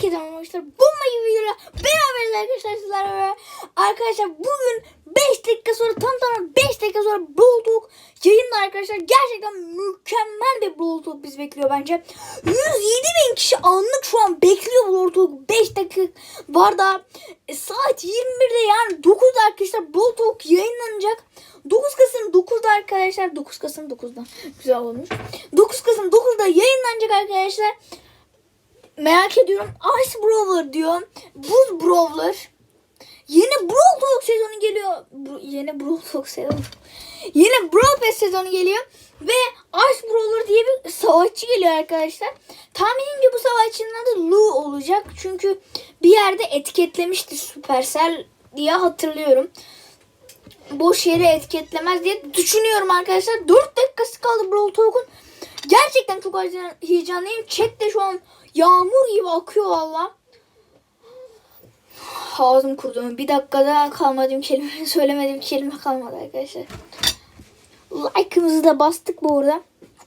Herkese arkadaşlar. Bomba gibi videoyla beraberiz arkadaşlar sizlerle. Arkadaşlar bugün 5 dakika sonra tam tamam 5 dakika sonra Talk yayında arkadaşlar. Gerçekten mükemmel bir Talk bizi bekliyor bence. 107 bin kişi anlık şu an bekliyor Talk. 5 dakika var da e, saat 21'de yani 9'da arkadaşlar Talk yayınlanacak. 9 Kasım 9'da arkadaşlar 9 Kasım 9'da güzel olmuş. 9 Kasım 9'da yayınlanacak arkadaşlar. Merak ediyorum. Ice Brawler diyor. Buz Brawler. Yeni Brawl Talk sezonu geliyor. Bu, yeni Brawl Talk sezonu. Yeni Brawl Pass sezonu geliyor. Ve Ice Brawler diye bir savaşçı geliyor arkadaşlar. Tahminimce bu savaşçının adı Lu olacak. Çünkü bir yerde etiketlemişti Supercell diye hatırlıyorum. Boş yere etiketlemez diye düşünüyorum arkadaşlar. 4 dakikası kaldı Brawl Talk'un. Gerçekten çok heyecanlıyım. Chat de şu an yağmur gibi akıyor valla. Ağzım kurudu. Bir dakikada kalmadığım kelime, söylemediğim kelime kalmadı arkadaşlar. Like'ımızı da bastık bu arada.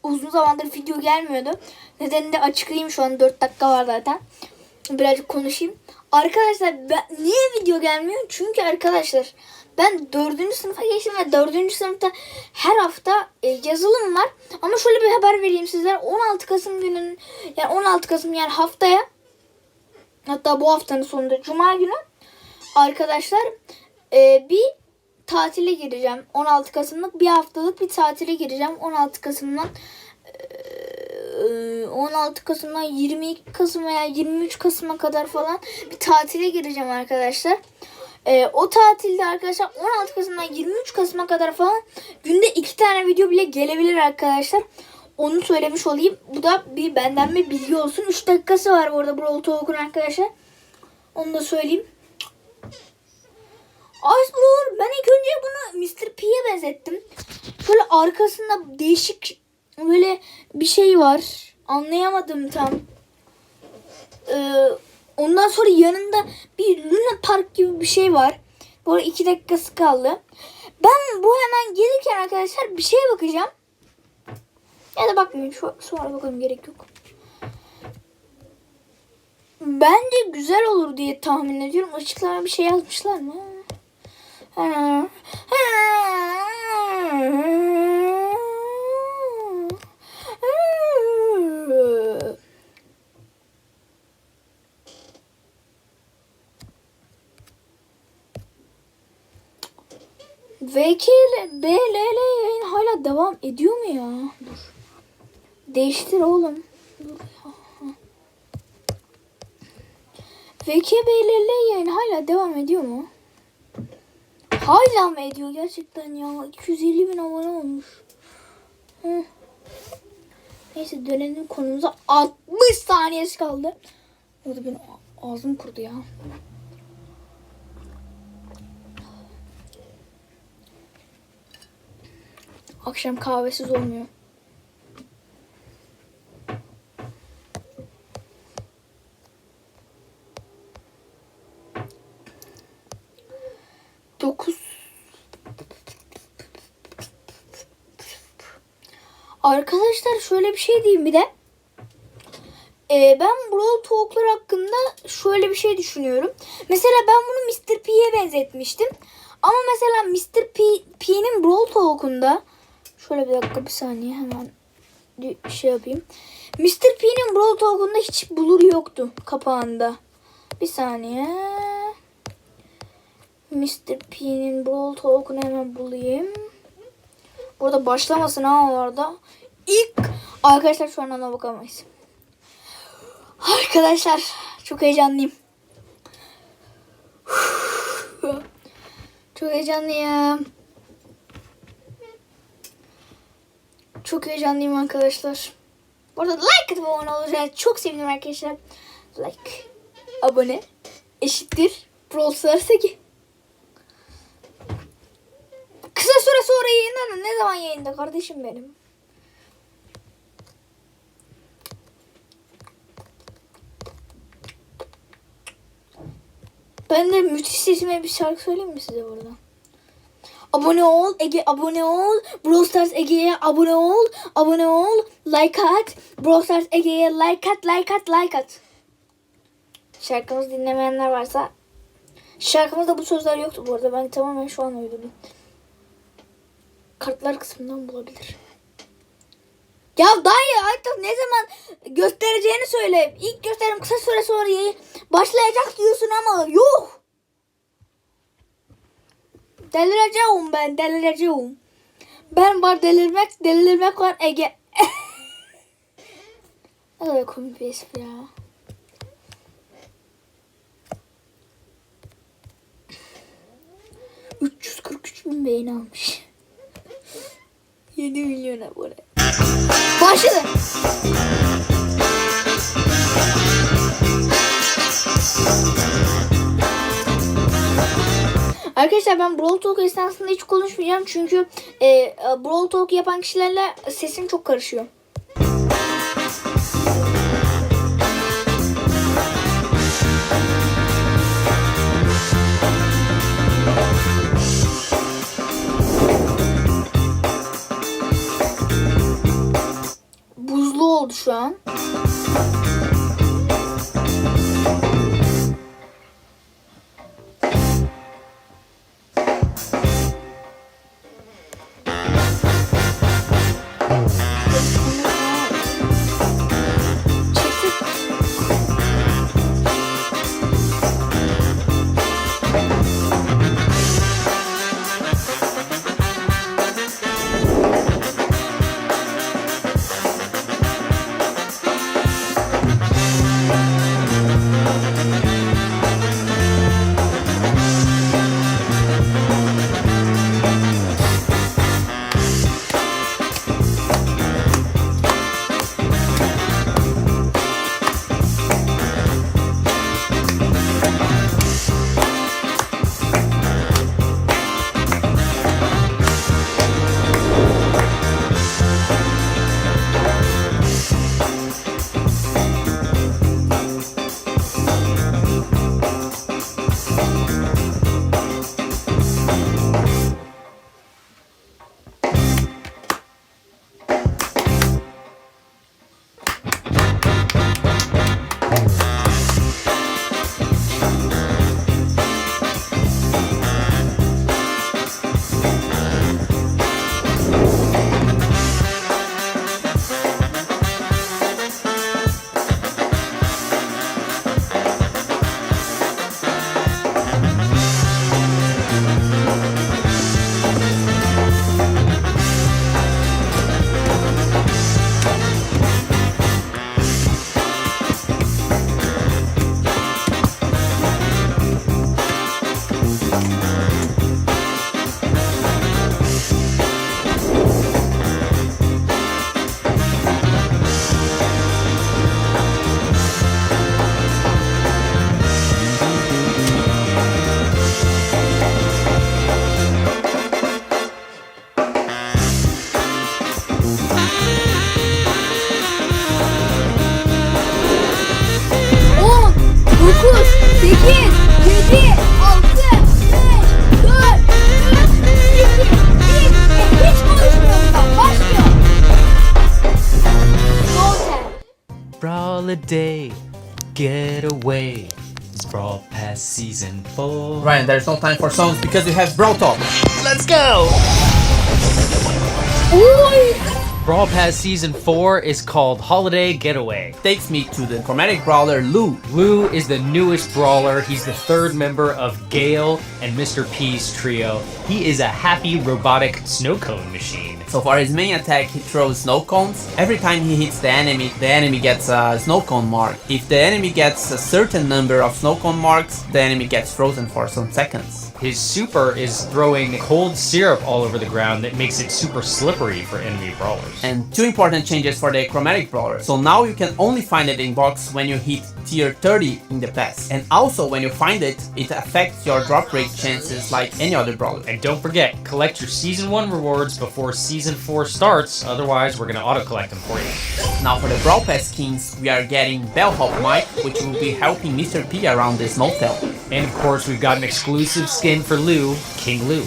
Uzun zamandır video gelmiyordu. Nedenini de açıklayayım şu an 4 dakika var zaten. Birazcık konuşayım. Arkadaşlar ben, niye video gelmiyor? Çünkü arkadaşlar ben dördüncü sınıfa geçtim ve dördüncü sınıfta her hafta e, yazılım var. Ama şöyle bir haber vereyim sizlere. 16 Kasım günün yani 16 Kasım yani haftaya hatta bu haftanın sonunda Cuma günü arkadaşlar e, bir tatile gireceğim. 16 Kasım'lık bir haftalık bir tatile gireceğim. 16 Kasım'dan e, 16 Kasım'dan 22 Kasım veya 23 Kasım'a kadar falan bir tatile gireceğim arkadaşlar. Ee, o tatilde arkadaşlar 16 Kasım'dan 23 Kasım'a kadar falan günde iki tane video bile gelebilir arkadaşlar. Onu söylemiş olayım. Bu da bir benden bir bilgi olsun. 3 dakikası var bu arada Brawl Talk'un arkadaşlar. Onu da söyleyeyim. Ice Brawler ben ilk önce bunu Mr. P'ye benzettim. Şöyle arkasında değişik böyle bir şey var. Anlayamadım tam. Ee, Ondan sonra yanında bir Luna Park gibi bir şey var. Bu arada iki dakikası kaldı. Ben bu hemen gelirken arkadaşlar bir şeye bakacağım. Ya da bakmayayım. Şu, sonra bakalım gerek yok. Bence güzel olur diye tahmin ediyorum. Açıklara bir şey yazmışlar mı? Ha. Ha. VKL, BLL yayın hala devam ediyor mu ya? Dur. Değiştir oğlum. Dur. VKBLL yayın hala devam ediyor mu? Hala mı ediyor gerçekten ya? 250 bin abone olmuş. Hı. Neyse dönelim konumuza 60 saniyesi kaldı. Orada benim ağzım kurudu ya. Akşam kahvesiz olmuyor. Dokuz. Arkadaşlar şöyle bir şey diyeyim bir de. Ee, ben Brawl Talk'lar hakkında şöyle bir şey düşünüyorum. Mesela ben bunu Mr. P'ye benzetmiştim. Ama mesela Mr. P, P'nin Brawl Talk'unda Şöyle bir dakika bir saniye hemen bir şey yapayım. Mr. P'nin Brawl Talk'unda hiç bulur yoktu kapağında. Bir saniye. Mr. P'nin Brawl Talk'unu hemen bulayım. Burada başlamasın ha orada. İlk arkadaşlar şu an bakamayız. Arkadaşlar çok heyecanlıyım. Çok heyecanlıyım. Çok heyecanlıyım arkadaşlar. Bu arada like atıp abone olursanız çok sevinirim arkadaşlar. Like, abone eşittir Brawl Stars'a ki. Kısa süre sonra yayınlanır. Ne zaman yayında kardeşim benim? Ben de müthiş sesime bir şarkı söyleyeyim mi size burada? Abone ol, Ege abone ol. Brawl Stars Ege'ye abone ol. Abone ol. Like at. Brawl Stars Ege'ye like at, like at, like at. Şarkımızı dinlemeyenler varsa şarkımızda bu sözler yoktu bu arada. Ben tamamen şu an uydurdum. Kartlar kısmından bulabilir. Ya dayı artık ne zaman göstereceğini söyle. İlk gösterim kısa süre sonra başlayacak diyorsun ama yok. Delireceğim ben delireceğim. Ben var delirmek delirmek var Ege. ne kadar komik bir espri ya. ...343 bin beğeni almış. 7 milyon abone. Başladı. Arkadaşlar ben Brawl Talk esnasında hiç konuşmayacağım çünkü e, e, Brawl Talk yapan kişilerle sesim çok karışıyor. Season 4. Ryan, there's no time for songs because you have Brawl Talk. let's go! Oy. Brawl Pass Season 4 is called Holiday Getaway. Takes me to the chromatic brawler Lou. Lou is the newest brawler. He's the third member of Gale and Mr. P's trio. He is a happy robotic snow cone machine. So for his main attack, he throws snow cones. Every time he hits the enemy, the enemy gets a snow cone mark. If the enemy gets a certain number of snow cone marks, the enemy gets frozen for some seconds. His super is throwing cold syrup all over the ground that makes it super slippery for enemy brawlers. And two important changes for the chromatic brawler. So now you can only find it in box when you hit tier 30 in the past. And also when you find it, it affects your drop rate chances like any other brawler. And don't forget, collect your Season 1 rewards before Season 4 starts, otherwise, we're gonna auto collect them for you. Now for the Brawl Pass skins, we are getting Bellhop Mike, which will be helping Mr. P around the Snowtown. And of course, we've got an exclusive skin for Lou, King Lou.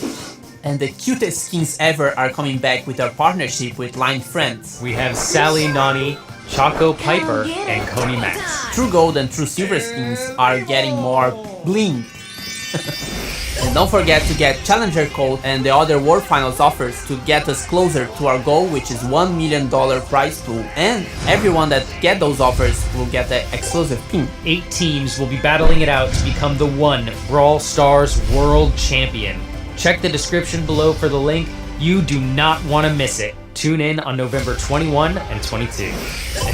And the cutest skins ever are coming back with our partnership with Line Friends. We have Sally, Nani, Choco Piper, and Coney Max. True gold and true silver skins are getting more bling. don't forget to get challenger code and the other world finals offers to get us closer to our goal which is 1 million dollar prize pool and everyone that get those offers will get the exclusive pin. Eight teams will be battling it out to become the one Brawl Stars World Champion. Check the description below for the link. You do not want to miss it. Tune in on November 21 and 22.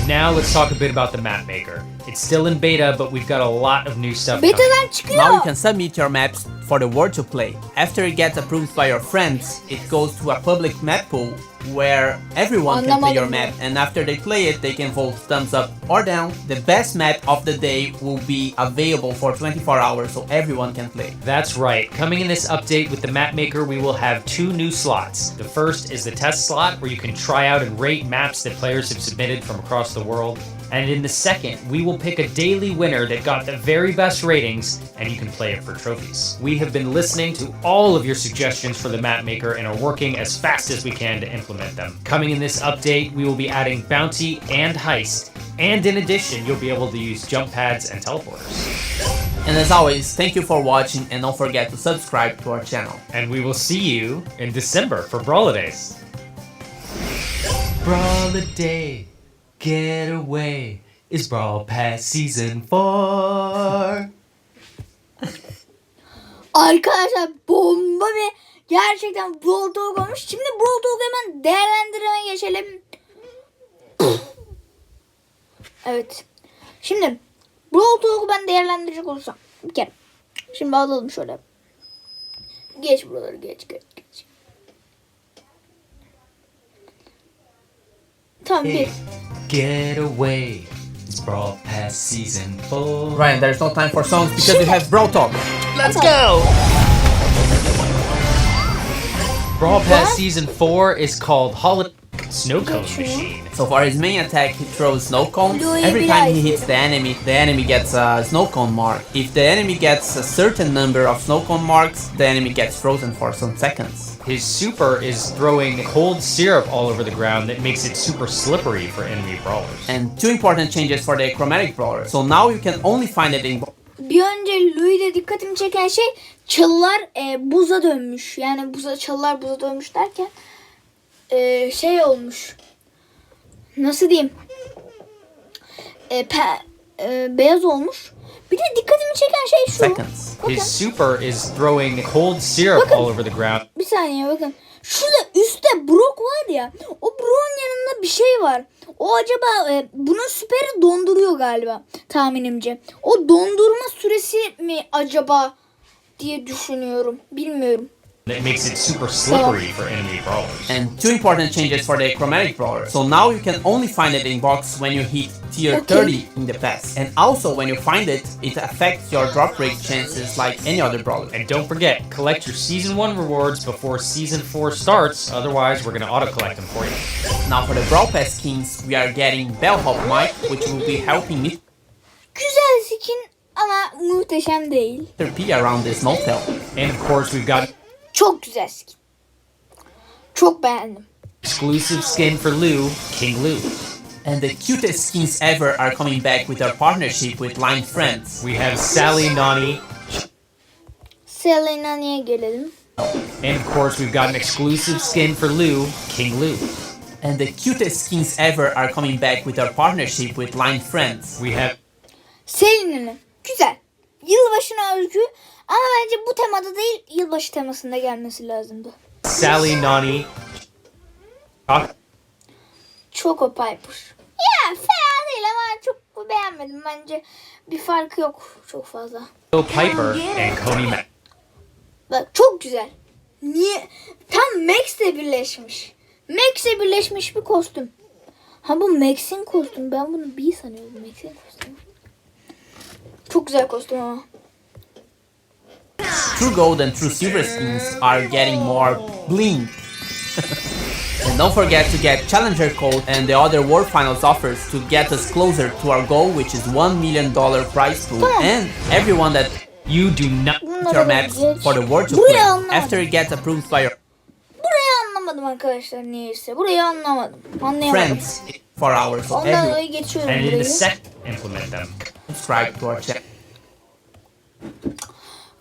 And now let's talk a bit about the map maker. It's still in beta, but we've got a lot of new stuff coming. Beta'dan çıkıyor. Now you can submit your maps for the world to play. After it gets approved by your friends, it goes to a public map pool where everyone can play your map and after they play it they can vote thumbs up or down. The best map of the day will be available for 24 hours so everyone can play. That's right. Coming in this update with the map maker, we will have two new slots. The first is the test slot where you can try out and rate maps that players have submitted from across the world. And in the second, we will pick a daily winner that got the very best ratings and you can play it for trophies. We have been listening to all of your suggestions for the map maker and are working as fast as we can to implement them. Coming in this update, we will be adding bounty and heist. And in addition, you'll be able to use jump pads and teleporters. And as always, thank you for watching and don't forget to subscribe to our channel. And we will see you in December for Brawladays. Brawladay, get away. It's Brawl Pass Season 4. Arkadaşlar bomba ve gerçekten Brawl Talk olmuş. Şimdi Brawl Talk hemen değerlendirmeye geçelim. evet. Şimdi Brawl Talk'u ben değerlendirecek olursam bir kere. Şimdi alalım şöyle. Geç buraları geç geç geç. Tamam bir. Get away. It's Brawl Pass Season 4. Ryan, there's no time for songs because we have Brawl Talk. let's go! Brawl Pass Season 4 is called Holiday Snow Cone Machine. So for his main attack, he throws snow cones. Every time he hits the enemy, the enemy gets a snow cone mark. If the enemy gets a certain number of snow cone marks, the enemy gets frozen for some seconds. His super is throwing cold syrup all over the ground that makes it super slippery for enemy brawlers. And two important changes for the chromatic brawler. So now you can only find it in Bir önce Louis'de dikkatimi çeken şey çalılar e, buza dönmüş. Yani buza çalılar buza dönmüş derken e, şey olmuş. Nasıl diyeyim? E, pe- e, beyaz olmuş. Bir de dikkatimi çeken şey şu. seconds. Bakın. His super is throwing cold syrup Bakın. all over the ground. Bir saniye bakın. Şurada üstte Brock var ya. O Brock'un yanında bir şey var. O acaba e, bunun süperi donduruyor galiba tahminimce. O dondurma süresi mi acaba diye düşünüyorum. Bilmiyorum. That makes it super slippery for enemy brawlers. And two important changes for the chromatic brawler. So now you can only find it in box when you hit tier Okay. 30 in the pass. And also when you find it, it affects your drop rate chances like any other brawler. And don't forget, collect your Season 1 rewards before Season 4 starts, otherwise we're going to auto-collect them for you. Now for the Brawl Pass skins, we are getting Bellhop Mike, which will be helping me. Güzel skin ama muhteşem değil. P around this motel. And of course, we've got Çok güzel skin. Çok beğendim. exclusive skin for Lou, King Lou. And the cutest skins ever are coming back with our partnership with Line Friends. We have Sally Nani, Selena'ya gelelim. and of course, we've got an exclusive skin for Lou, King Lou. And the cutest skins ever are coming back with our partnership with Line Friends. We have Selina'nın. Güzel. Yılbaşına özgü ama bence bu temada değil yılbaşı temasında gelmesi lazımdı. Sally Nani, Choc- Choco Piper. Ya fena değil ama çok beğenmedim. Bence bir farkı yok çok fazla. Piper, and Coney Max. Bak çok güzel. Niye? Tam Max'le birleşmiş. Max'le birleşmiş bir kostüm. Ha bu Max'in kostümü. Ben bunu B sanıyordum. Max'in kostümü. Çok güzel kostüm ama. True gold and true silver skins are getting more bling. and don't forget to get challenger code and the other world finals offers to get us closer to our goal which is 1 million dollar prize pool and everyone that You do not. your maps for the world to play after it gets approved by your Burayı anlamadım arkadaşlar niyeyse. Burayı anlamadım. Anlayamadım. Friends for hours. So Ondan every dolayı geçiyorum And in burayı. the second, implement them. subscribe to our channel.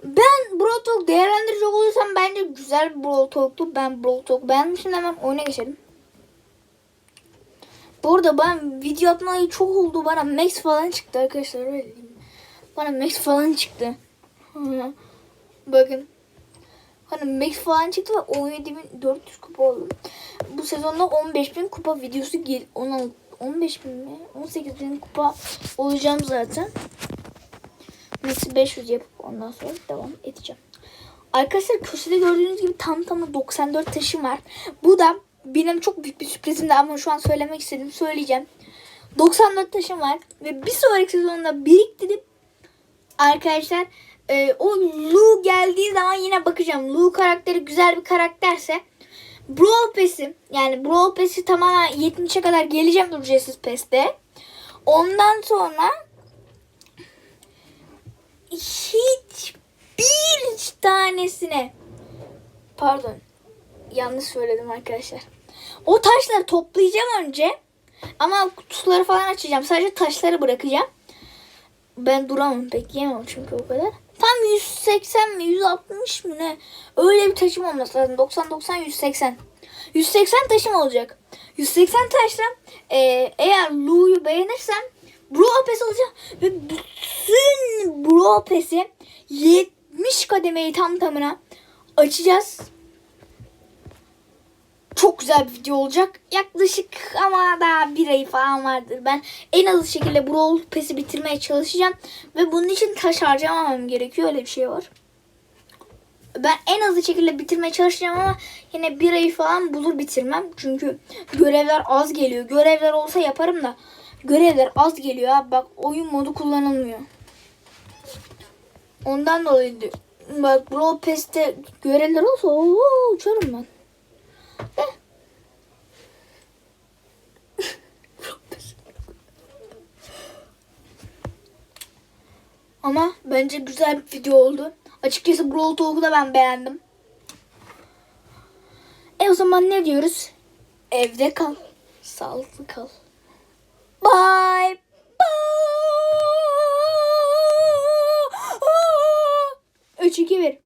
Ben Brawl Talk değerlendirecek olursam bence güzel bir Brawl Talk'tu. Ben Brawl Talk beğenmişim hemen oyuna geçelim. Bu arada ben video atmayı çok oldu. Bana Max falan çıktı arkadaşlar öyle. Bana Max falan çıktı. Bakın. Hani Max falan çıktı ve 17.400 kupa oldum. Bu sezonda 15.000 kupa videosu gel 16 15 bin mi? 18 bin kupa olacağım zaten. Max'i 500 yapıp ondan sonra devam edeceğim. Arkadaşlar köşede gördüğünüz gibi tam tamına 94 taşım var. Bu da benim çok büyük bir sürprizimdi ama şu an söylemek istedim. Söyleyeceğim. 94 taşım var ve bir sonraki sezonda biriktirip arkadaşlar e, o Lu geldiği zaman yine bakacağım. Lu karakteri güzel bir karakterse Brawl Pass'i yani Brawl Pass'i tamamen 70'e kadar geleceğim ücretsiz Pass'te. Ondan sonra hiçbir tanesine pardon yanlış söyledim arkadaşlar. O taşları toplayacağım önce ama kutuları falan açacağım. Sadece taşları bırakacağım. Ben duramam pek yemem çünkü o kadar. Tam 180 mi 160 mı ne? Öyle bir taşım olması lazım. 90 90 180. 180 taşım olacak. 180 taşla e, eğer Lu'yu beğenirsem Brawl Pass alacağım ve Brawl Pass'i 70 kademeyi tam tamına açacağız. Çok güzel bir video olacak. Yaklaşık ama daha bir ay falan vardır. Ben en hızlı şekilde Brawl Pass'i bitirmeye çalışacağım. Ve bunun için taş harcamamam gerekiyor. Öyle bir şey var. Ben en hızlı şekilde bitirmeye çalışacağım ama yine bir ayı falan bulur bitirmem. Çünkü görevler az geliyor. Görevler olsa yaparım da görevler az geliyor. Bak oyun modu kullanılmıyor. Ondan dolayı di- bak Brawl Pass'te görevler olsa oo, uçarım ben. De. Ama bence güzel bir video oldu. Açıkçası Brawl Talk'u da ben beğendim. E o zaman ne diyoruz? Evde kal. Sağlıklı kal. Bye. 3 2 1